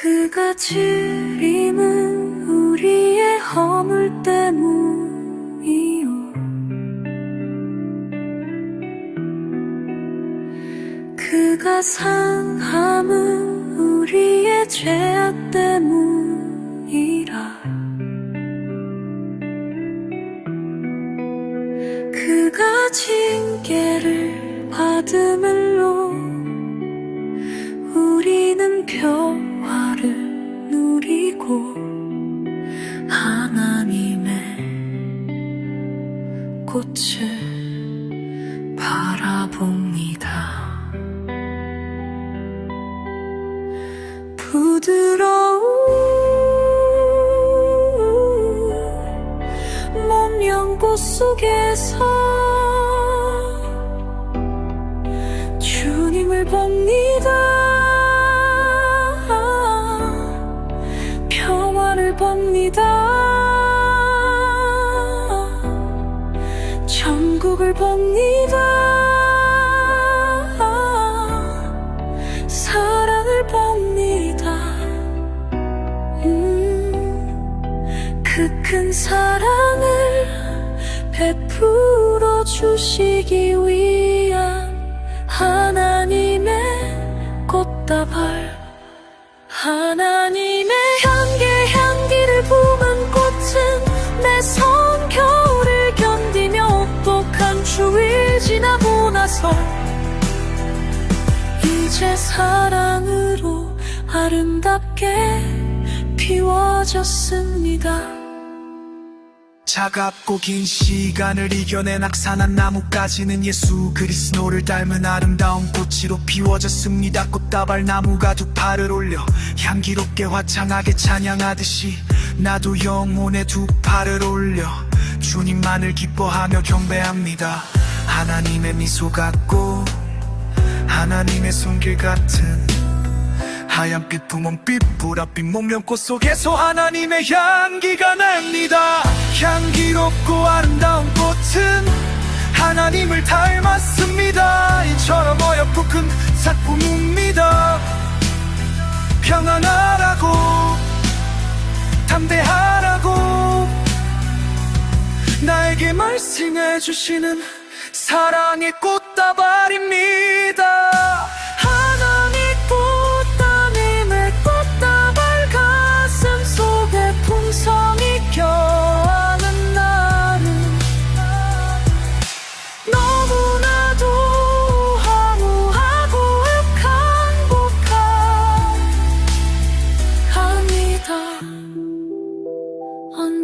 그가 지림은 우리의 허물 때문이요 그가 상함은 우리의 죄악 때문이라. 그가 징계를 받음을로 우리는 평 화를 누리고 하나님의 꽃을 바라봅니다. 부드러운 몸 연꽃 속에서 주님을 봅니다. 천국을 봅니다. 사랑을 봅니다. 음, 그 큰 사랑을 베풀어 주시기 위한 하나님의 이제 사랑으로 아름답게 피워졌습니다. 차갑고 긴 시간을 이겨낸 악산한 나무까지는 예수 그리스도를 닮은 아름다운 꽃으로 피워졌습니다 꽃다발 나무가 두 팔을 올려 향기롭게 화창하게 찬양하듯이 나도 영혼의 두 팔을 올려 주님만을 기뻐하며 경배합니다 하나님의 미소 같고 하나님의 손길 같은 하얀빛 분홍빛 보랏빛 목련꽃 속에서 하나님의 향기가 납니다. 향기롭고 아름다운 꽃은 하나님을 닮았습니다. 이처럼 어여쁘 큰 작품입니다. 평안하라고 담대하라고 나에게 말씀해 주시는 사랑의 꽃다발입니다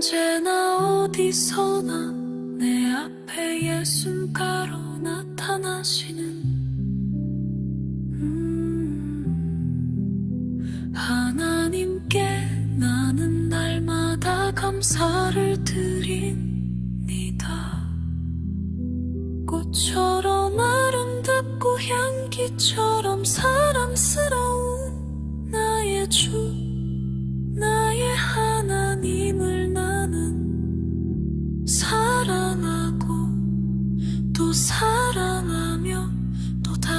언제나 어디서나 내 앞에 예순가로 나타나시는 음, 하나님께 나는 날마다 감사를 드립니다. 꽃처럼 아름답고 향기처럼 사랑스러운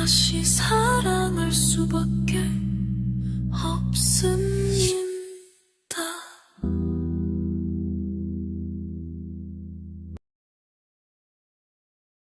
다시 사랑할 수밖에 없음.